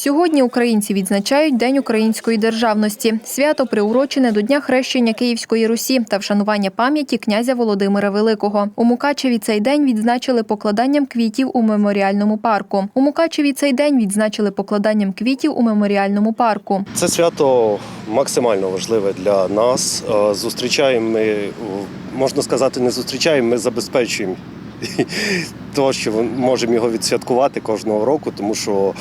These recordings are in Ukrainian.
Сьогодні українці відзначають День української державності. Свято приурочене до Дня хрещення Київської Русі та вшанування пам'яті князя Володимира Великого. У Мукачеві цей день відзначили покладанням квітів у меморіальному парку. У Мукачеві цей день відзначили покладанням квітів у меморіальному парку. Це свято максимально важливе для нас. Е, Зустрічаємо ми, можна сказати, не зустрічаємо, ми забезпечуємо. То, що ми можемо його відсвяткувати кожного року, тому що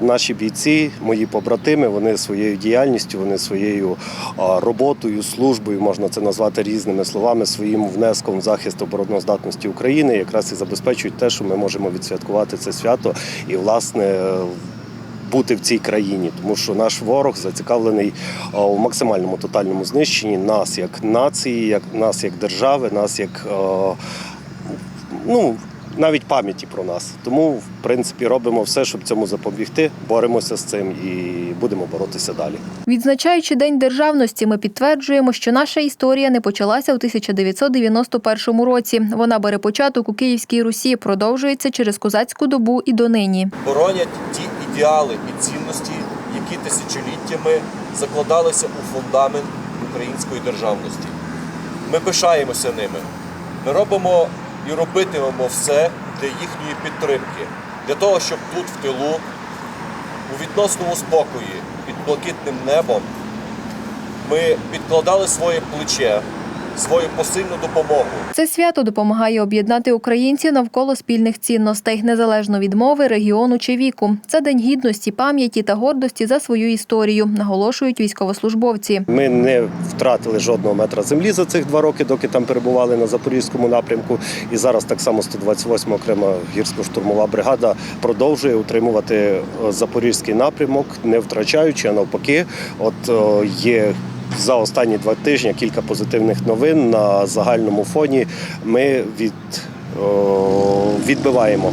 наші бійці, мої побратими, вони своєю діяльністю, вони своєю роботою, службою, можна це назвати різними словами, своїм внеском в захист обороноздатності України, якраз і забезпечують те, що ми можемо відсвяткувати це свято і, власне, бути в цій країні, тому що наш ворог зацікавлений у максимальному тотальному знищенні нас як нації, як нас як держави, нас як ну. Навіть пам'яті про нас. Тому, в принципі, робимо все, щоб цьому запобігти, боремося з цим і будемо боротися далі. Відзначаючи День державності, ми підтверджуємо, що наша історія не почалася у 1991 році. Вона бере початок у Київській Русі, продовжується через козацьку добу і донині. боронять ті ідеали і цінності, які тисячоліттями закладалися у фундамент української державності. Ми пишаємося ними. Ми робимо і робитимемо все для їхньої підтримки, для того, щоб тут, в тилу, у відносному спокої, під блакитним небом, ми підкладали своє плече, свою посильну допомогу. Це свято допомагає об'єднати українців навколо спільних цінностей, незалежно від мови, регіону чи віку. Це день гідності, пам'яті та гордості за свою історію, наголошують військовослужбовці. Ми не втратили жодного метра землі за цих два роки, доки там перебували на запорізькому напрямку. І зараз так само 128 окрема гірсько-штурмова бригада продовжує утримувати е, запорізький напрямок, не втрачаючи, а навпаки, от е, є. За останні два тижні кілька позитивних новин на загальному фоні. Ми від, відбиваємо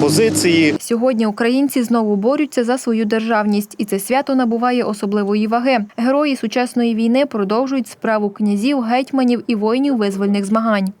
позиції. Сьогодні українці знову борються за свою державність, і це свято набуває особливої ваги. Герої сучасної війни продовжують справу князів, гетьманів і воїнів визвольних змагань.